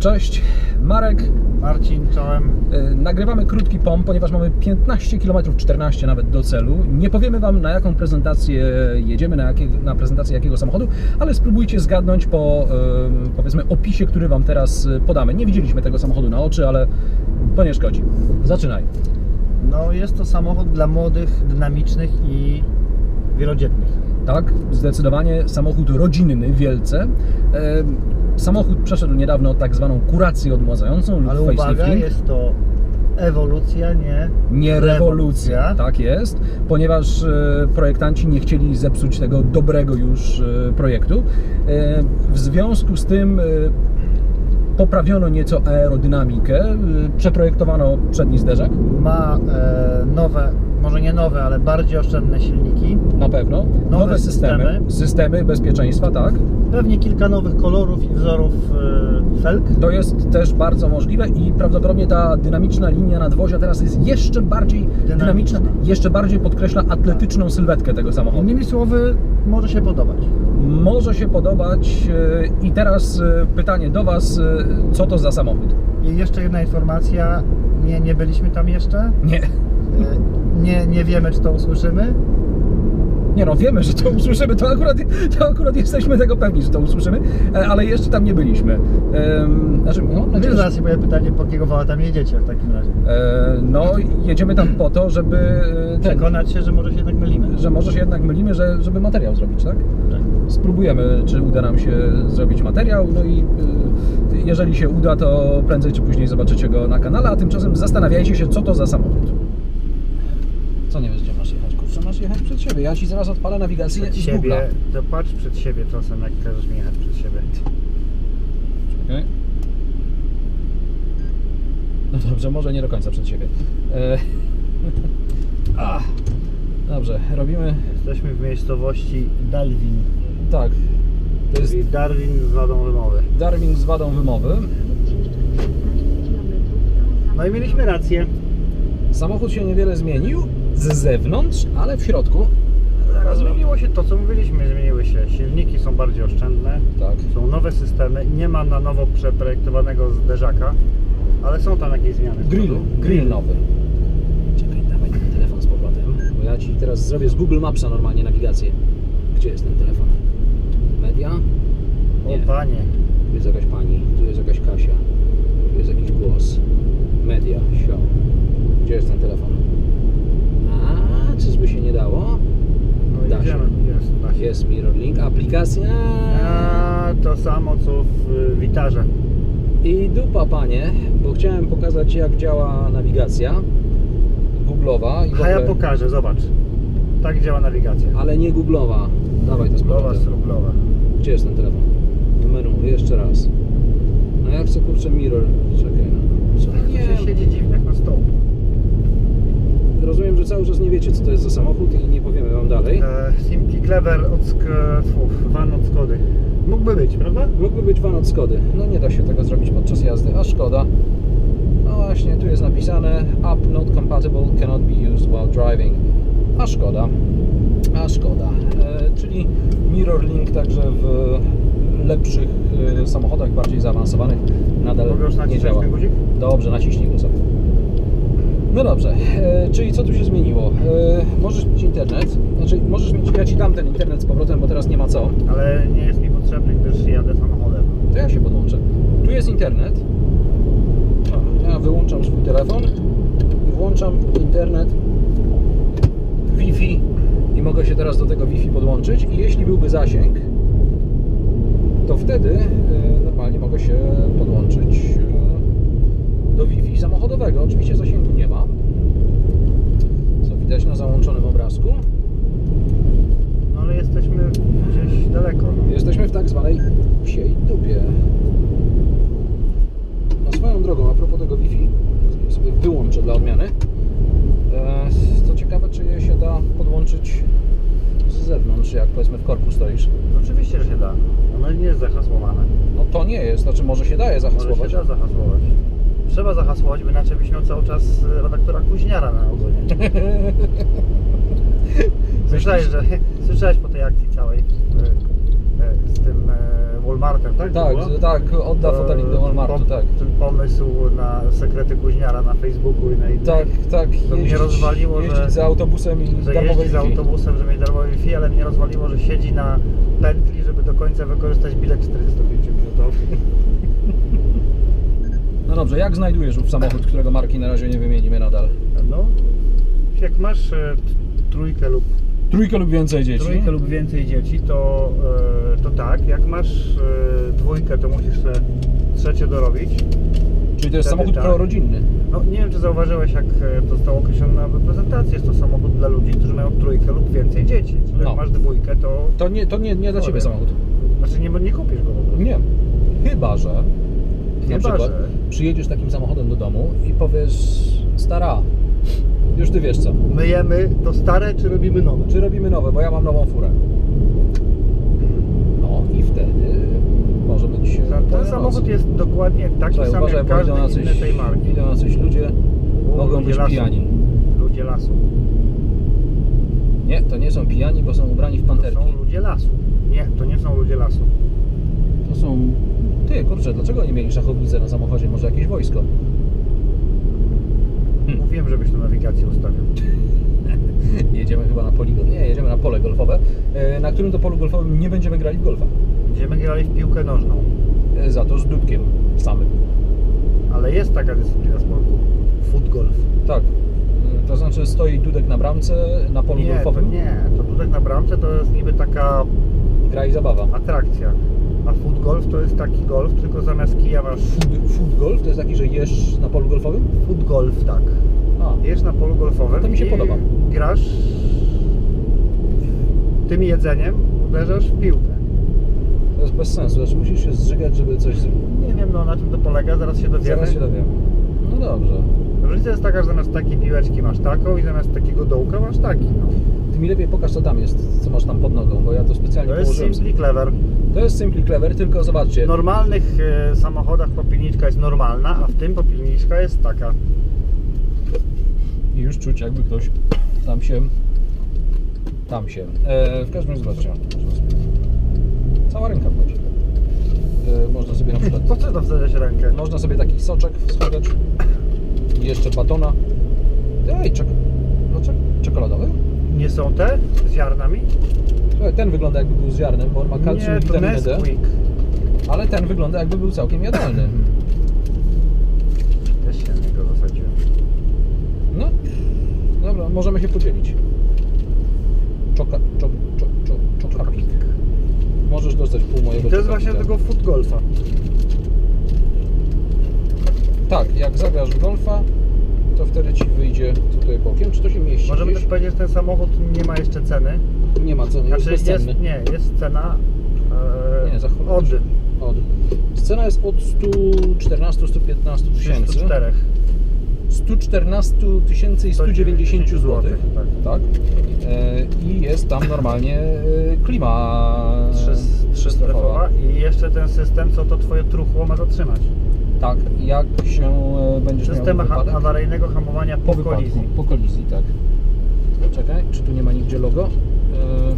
Cześć, Marek. Marcin, czołem. Y, Nagrywamy krótki POM, ponieważ mamy 15 km, 14 nawet do celu. Nie powiemy Wam na jaką prezentację jedziemy, na, jakie, na prezentację jakiego samochodu, ale spróbujcie zgadnąć po powiedzmy opisie, który Wam teraz y, podamy. Nie widzieliśmy tego samochodu na oczy, ale to nie szkodzi. Zaczynaj. No jest to samochód dla młodych, dynamicznych i wielodzietnych. Tak, zdecydowanie samochód rodzinny wielce. Samochód przeszedł niedawno tak zwaną kurację odmładzającą lub Ale uwaga, jest to ewolucja, nie Nie rewolucja, tak jest, ponieważ e, projektanci nie chcieli zepsuć tego dobrego już e, projektu. E, W związku z tym e, poprawiono nieco aerodynamikę, e, przeprojektowano przedni zderzak, Ma e, nowe, nowe, ale bardziej oszczędne silniki. na pewno, Nowe systemy, systemy. systemy bezpieczeństwa, tak. Pewnie kilka nowych kolorów i wzorów e, felg. To jest też bardzo możliwe i prawdopodobnie ta dynamiczna linia nadwozia teraz jest jeszcze bardziej dynamiczna, Dynamiczna. jeszcze bardziej podkreśla atletyczną sylwetkę tego samochodu. Innymi słowy, może się podobać. Może się podobać e, i teraz e, pytanie do Was, co to za samochód? I jeszcze jedna informacja. Nie, nie byliśmy tam jeszcze. Nie, nie, nie wiemy, czy to usłyszymy. nie no, wiemy, że to usłyszymy, to akurat, to akurat jesteśmy tego pewni, że to usłyszymy, e, ale jeszcze tam nie byliśmy. Em, Znaczy, no, nadzieję, że- zaraz się pojawi pytanie, po jakiego wała tam jedziecie w takim razie. e, no jedziemy tam po to, żeby e, ten, Przekonać się, że może się jednak mylimy. że może się jednak mylimy, że, żeby materiał zrobić, tak? Tak. Spróbujemy, czy uda nam się zrobić materiał, no i jeżeli się uda, to prędzej czy później zobaczycie go na kanale, a tymczasem zastanawiajcie się, co to za samochód. Co nie wiesz, gdzie masz jechać? Przed siebie. Ja Ci zaraz odpalę nawigację Przed Google'a. siebie, to patrz przed siebie czasem, jak każesz mi jechać przed siebie. Czekaj. No dobrze, może nie do końca przed siebie. E... Ach. Dobrze, robimy Jesteśmy w miejscowości Dalwin, tak. To jest czyli Darwin z wadą wymowy. Darwin z wadą wymowy. No i mieliśmy rację. Samochód się niewiele zmienił z zewnątrz, ale w środku. Zaraz Zmieniło się to, co mówiliśmy, zmieniły się. Silniki są bardziej oszczędne, Tak. są nowe systemy, nie ma na nowo przeprojektowanego zderzaka, ale są tam jakieś zmiany. Grill, grill nowy. Czekaj, dawaj ten telefon z powrotem, bo ja Ci teraz zrobię z Google Mapsa normalnie nawigację. Gdzie jest ten telefon? Media? Nie. O panie, Tu jest jakaś pani, tu jest jakaś Kasia, tu jest jakiś głos. Media, show. Gdzie jest ten telefon? A, czyżby się nie dało? no Da idziemy, jest, da się. Jest Mirror Link, aplikacja. A, to samo co w y, Witarze. I dupa panie, bo chciałem pokazać jak działa nawigacja Google'owa i w A ja ogóle, pokażę, zobacz. Tak działa nawigacja. ale nie Google'owa. Dawaj to z Lowa, powrotem. srublowa. Gdzie jest ten telefon? W menu, jeszcze raz. No ja chcę kurczę mirror. Czekaj no. Co? Nie. Się siedzi dziwnie jak na stołu. Rozumiem, że cały czas nie wiecie co to jest za samochód i nie powiemy wam dalej. E, Simply Clever od Sk- tfu, van od Skody. Mógłby być, prawda? Mógłby być van od Skody. No nie da się tego zrobić podczas jazdy, a szkoda. No właśnie, tu jest napisane App not compatible, cannot be used while driving. A szkoda. A szkoda. E, czyli Mirror Link także w lepszych e, samochodach, bardziej zaawansowanych nadal Mogę już nie nacisnąć działa. ten guzik? Dobrze, naciśnij go sobie. No dobrze, e, czyli co tu się zmieniło? E, możesz mieć internet, znaczy możesz mieć, ja Ci dam ten internet z powrotem, bo teraz nie ma co. Ale nie jest mi potrzebny, gdyż jadę samochodem. To ja się podłączę. Tu jest internet. Ja wyłączam swój telefon i włączam internet Wi-Fi i mogę się teraz do tego Wi-Fi podłączyć i jeśli byłby zasięg, to wtedy e, normalnie mogę się podłączyć e, do Wi-Fi samochodowego. Oczywiście zasięgu nie ma, co widać na No ale jesteśmy gdzieś daleko. No. Jesteśmy w tak zwanej psiej dupie. A swoją drogą, a propos tego Wi-Fi, sobie wyłączę dla odmiany. E, To ciekawe, czy je się da podłączyć z zewnątrz, jak powiedzmy w korku stoisz. Oczywiście, że się da. Ono nie jest zahasłowane. No to nie jest, znaczy może się daje Może zahasłować. się da zahasłować. Trzeba zahasłować, by inaczej byś miał cały czas e, redaktora Kuźniara na ogonie. Słyszałeś, że, słyszałeś po tej akcji całej e, e, z tym e, Walmartem, tak? Tak, było? że tak, odda fotelik do ten Walmartu, pom- tak. Ten pomysł na sekrety kuźniara na Facebooku i na innych. Tak, tak, To mnie rozwaliło, jeździć że- za autobusem i Że jeździ za autobusem, żeby mieć darmowy Wi-Fi, ale mnie rozwaliło, że siedzi na pętli, żeby do końca wykorzystać bilet 45 minutowy. No dobrze, jak znajdujesz ów samochód, którego marki na razie nie wymienimy nadal? No, jak masz trójkę lub Trójkę lub więcej dzieci? trójkę lub więcej dzieci, to, e, to tak. Jak masz e, dwójkę, to musisz sobie trzecie dorobić. Czyli to jest Wtedy samochód tak. prorodzinny. No nie wiem, czy zauważyłeś, jak e, to zostało określone na prezentacji. Jest to samochód dla ludzi, którzy mają trójkę lub więcej dzieci. Czyli No. Jak masz dwójkę, to To nie, to nie, nie dla Ciebie samochód. znaczy nie, nie kupisz go w ogóle. Nie. Chyba, że na Chyba, przykład że- przyjedziesz takim samochodem do domu i powiesz stara, już Ty wiesz co, Myjemy to stare, czy robimy nowe? czy robimy nowe, bo ja mam nową furę. No i wtedy może być e, Ten samochód moc. jest dokładnie taki Słuchaj, sam uważaj, jak każdy inny coś, tej marki. idą na coś ludzie, U, mogą ludzie być lasu. pijani. Ludzie lasu. Nie, to nie są pijani, bo są ubrani w To panterki. są ludzie lasu. Nie, to nie są ludzie lasu. To są... Ty, kurczę, dlaczego oni mieli szachownicę na samochodzie? Może jakieś wojsko? Hmm. Mówiłem, żebyś to nawigację ustawił. Jedziemy chyba na poligon. Nie, jedziemy na pole golfowe, e, na którym to polu golfowym nie będziemy grali w golfa. Będziemy grali w piłkę nożną. E, Za to z dudkiem samym. Ale jest taka dyscyplina sportu. Foot golf. Tak. E, To znaczy stoi dudek na bramce na polu Nie, to golfowym. nie. To dudek na bramce to jest niby taka Gra i zabawa. atrakcja. A foot golf to jest taki golf, tylko zamiast kija masz Food, food golf to jest taki, że jesz na polu golfowym? foot golf, tak. A, Jesz na polu golfowym To mi się i podoba. grasz tym jedzeniem, uderzasz w piłkę. to jest bez sensu. Znaczy musisz się zżygać, żeby coś zrobić. Nie wiem no na czym to polega, zaraz się dowiemy. Zaraz się dowiem. No dobrze. Różnica jest taka, że zamiast takiej piłeczki masz taką i zamiast takiego dołka masz taki. No. Ty mi lepiej pokaż co tam jest, co masz tam pod nogą, bo ja to specjalnie To jest położyłem. Simply Clever. To jest Simply Clever, tylko zobaczcie. W normalnych e, samochodach popilniczka jest normalna, a w tym popilniczka jest taka. I już czuć jakby ktoś tam się tam się e, w każdym razie zobaczcie cała ręka wchodzi e, można sobie na przykład Po co to wsadzić rękę? można sobie taki soczek schować i jeszcze batona ej czek no, czek czekoladowy Nie są te z ziarnami? Słuchaj, ten wygląda jakby był z ziarnem bo on ma kalcium i Nie, to witaminę D Nesquik. ale ten wygląda jakby był całkiem jadalny Też się na niego zasadziłem. no dobra możemy się podzielić czoka czok czok czok czokapik możesz dostać pół mojego I to jest właśnie tego foot golfa. Tak, jak zagrasz w golfa, to wtedy ci wyjdzie tutaj bokiem. Czy to się mieści Możemy gdzieś? też powiedzieć, że ten samochód nie ma jeszcze ceny. Nie ma ceny, Znaczy jest jest, bezcenny. nie, jest cena e, Nie, za od Od. Cena jest od 114-115 tysięcy. 304. 114 tysięcy i 190 zł. Tak. Tak. E, I jest tam normalnie e, klima Trzy, trzystrefowa i jeszcze ten system, co to twoje truchło ma zatrzymać. Tak, jak się e, będziesz System miał wypadek? awaryjnego hamowania po, Po kolizji. po kolizji, tak. Czekaj, czy tu nie ma nigdzie logo? E,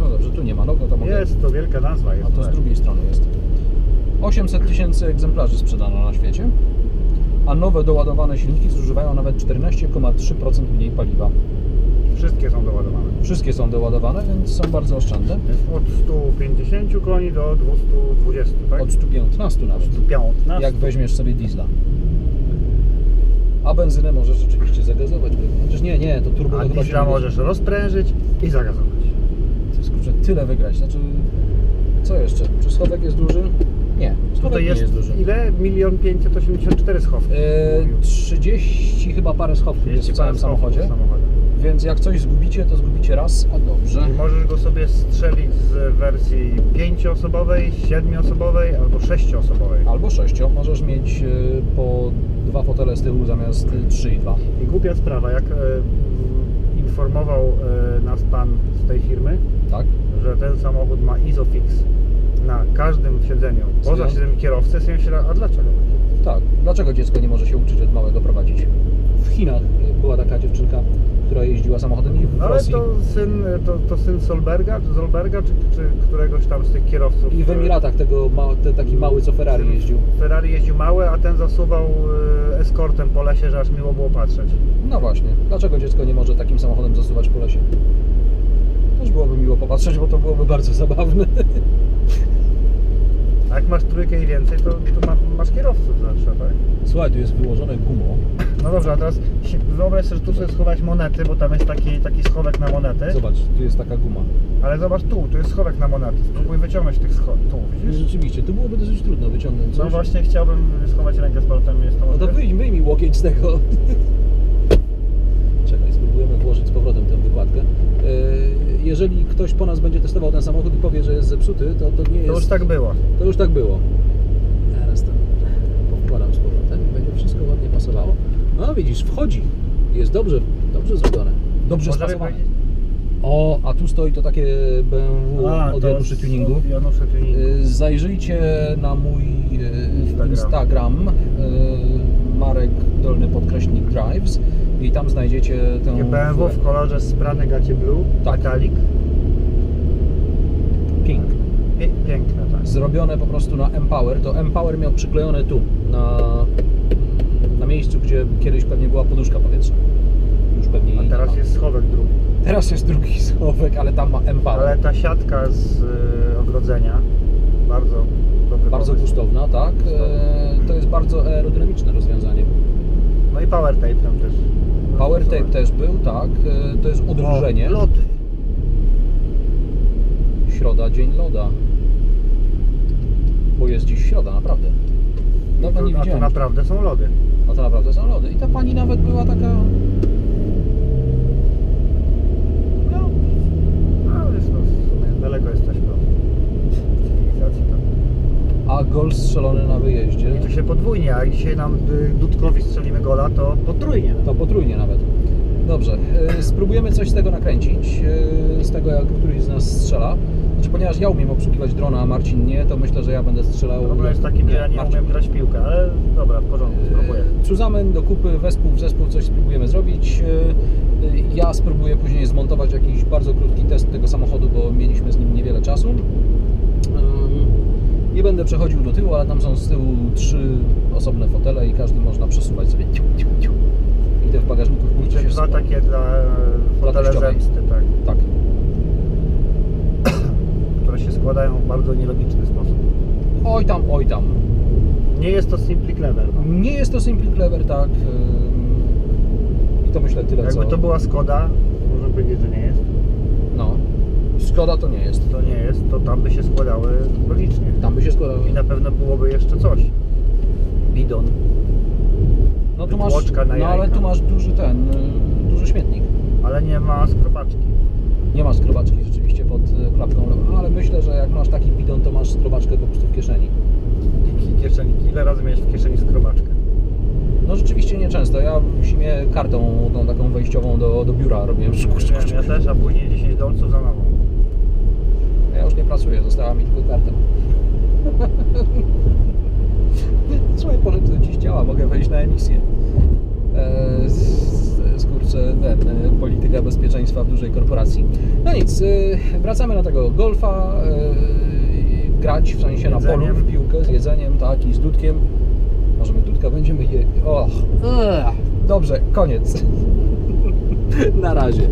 No dobrze, tu nie ma logo, to mogę... Jest, to wielka nazwa jest. A to z tak. drugiej strony jest. 800 tysięcy egzemplarzy sprzedano na świecie, a nowe doładowane silniki zużywają nawet 14,3% mniej paliwa. Wszystkie są doładowane. Wszystkie są doładowane, więc są bardzo oszczędne. Jest od 150 koni do 220, tak? Od 115 nawet, 115. jak weźmiesz sobie diesla. A benzynę możesz rzeczywiście zagazować. Chociaż nie, nie, to turbo A diesla możesz rozprężyć i zagazować. To jest kurczę tyle wygrać. Znaczy, co jeszcze? Czy schowek jest duży? Nie, schowek Tutaj nie jest, jest duży. ile? Milion 584 schowki. E, mówił. 30 chyba parę schowków jest w 30 całym parę schowków samochodzie. w samochodzie. Więc jak coś zgubicie, to zgubicie raz, a dobrze. I możesz go sobie strzelić z wersji 5-osobowej, 7-osobowej albo 6-osobowej. Albo sześcio. Możesz mieć e, po dwa fotele z tyłu zamiast e, trzy i dwa. I głupia sprawa, jak e, informował e, nas pan z tej firmy, Tak? że ten samochód ma Isofix na każdym siedzeniu, poza siedzeniem kierowcy, sobie myślę, a dlaczego? Tak. Dlaczego dziecko nie może się uczyć od małego prowadzić? w Chinach była taka dziewczynka, która jeździła samochodem i w No ale Rosji. to syn, to, to syn Solberga, czy Zolberga, czy, czy któregoś tam z tych kierowców. I w Emiratach tego ma, te, taki mały, co Ferrari jeździł. Ferrari jeździł mały, a ten zasuwał e, eskortem po lesie, że aż miło było patrzeć. No właśnie, dlaczego dziecko nie może takim samochodem zasuwać po lesie? Też byłoby miło popatrzeć, bo to byłoby bardzo zabawne. A jak masz trójkę i więcej, to, to ma, masz kierowców zawsze, tak? Słuchaj, tu jest wyłożone gumo. No dobrze, a teraz wyobraź sobie, że tu sobie schować monety, bo tam jest taki, taki schowek na monety. Zobacz, tu jest taka guma. Ale zobacz tu, tu jest schowek na monety. Spróbuj wyciągnąć tych schodów. Tu, widzisz? rzeczywiście, tu byłoby dosyć trudno wyciągnąć coś. No właśnie chciałbym schować rękę z portem, jest to No to wyjmij, wyjmij łokieć z tego. Czekaj, spróbujemy włożyć z powrotem tę wykładkę. E, Jeżeli ktoś po nas będzie testował ten samochód i powie, że jest zepsuty, to, to nie jest... To już tak było. To już tak było. Zaraz to powkładam z powrotem i będzie wszystko ładnie pasowało. No widzisz, wchodzi. Jest dobrze, dobrze zrobione. Dobrze Możemy spasowane. powiedzieć- O, a tu stoi to takie BMW od to Januszy z- Tuningu. od Tuningu. Y, Zajrzyjcie na mój y, Instagram. Instagram, y, Marek Dolny Podkreśnik Drives i tam znajdziecie tę BMW w kolorze sprany gacie blue, Tak. metalik. Pink. Pie, piękne, tak. Zrobione po prostu na Empower. To Empower miał przyklejone tu, na, na miejscu, gdzie kiedyś pewnie była poduszka powietrzna. Już pewnie A teraz jest schowek drugi. Teraz jest drugi schowek, ale tam ma Empower. Ale ta siatka z y, ogrodzenia, bardzo dobry Bardzo pomysł. gustowna, tak? E, to jest bardzo aerodynamiczne rozwiązanie. No i power tape tam też. Power tape też był, tak. E, To jest odróżnienie. O, loty. Środa, dzień loda. Bo jest dziś środa, naprawdę. Dawno to, nie a to widziałem. naprawdę są lody. No to naprawdę są lody. I ta pani nawet była taka... No, no wiesz, no, w sumie daleko jesteśmy od cywilizacji. To. A gol strzelony na wyjeździe. I to się podwójnie, a dzisiaj nam y, Dudkowi strzelimy gola, to potrójnie. To potrójnie nawet. Dobrze, e, spróbujemy coś z tego nakręcić, e, z tego jak któryś z nas strzela. Znaczy, ponieważ ja umiem obsługiwać drona, a Marcin nie, to myślę, że ja będę strzelał... Problem jest taki, że ja nie Marcin. umiem grać piłkę, ale dobra, w porządku, spróbuję. Zusammen do kupy, wespół w zespół coś spróbujemy zrobić. Ja spróbuję później zmontować jakiś bardzo krótki test tego samochodu, bo mieliśmy z nim niewiele czasu. Nie będę przechodził do tyłu, ale tam są z tyłu trzy osobne fotele i każdy można przesuwać sobie. I te w bagażniku w się dwa takie dla e, fotele zemsty, tak, Tak. które się składają w bardzo nielogiczny sposób. Oj tam, oj tam. Nie jest to simply clever. No. Nie jest to Simply Clever, tak. I to myślę tyle, Jakby co... to była Skoda, można powiedzieć, że nie jest. Szkoda to nie jest. To nie jest, to tam by się składały logicznie. Tam by się składało. I na pewno byłoby jeszcze coś. Bidon. No tu masz, Wytłoczka na no ale jajka. tu masz duży ten, y, duży śmietnik. Ale nie ma skrobaczki. Nie masz skrobaczki rzeczywiście pod y, klapką lewą, ale myślę, że jak masz taki bidon, to masz skrobaczkę po prostu w kieszeni. Kieszeni. Ile razy miałeś w kieszeni skrobaczkę? No rzeczywiście nieczęsto. Ja w zimie kartą tą taką wejściową do, do biura robiłem. Ja też, a później 10 dolców za nową. Nie pracuję, została mi tylko karta. Słuchaj, potem to dziś działa, mogę wejść na emisję. Eee, z- z- kurczę, ten, e, polityka bezpieczeństwa w dużej korporacji. No nic, e, wracamy na tego golfa, e, grać w sensie na polu w piłkę z jedzeniem, tak, i z dudkiem. Możemy dudka, będziemy je... Och, dobrze, koniec. na razie.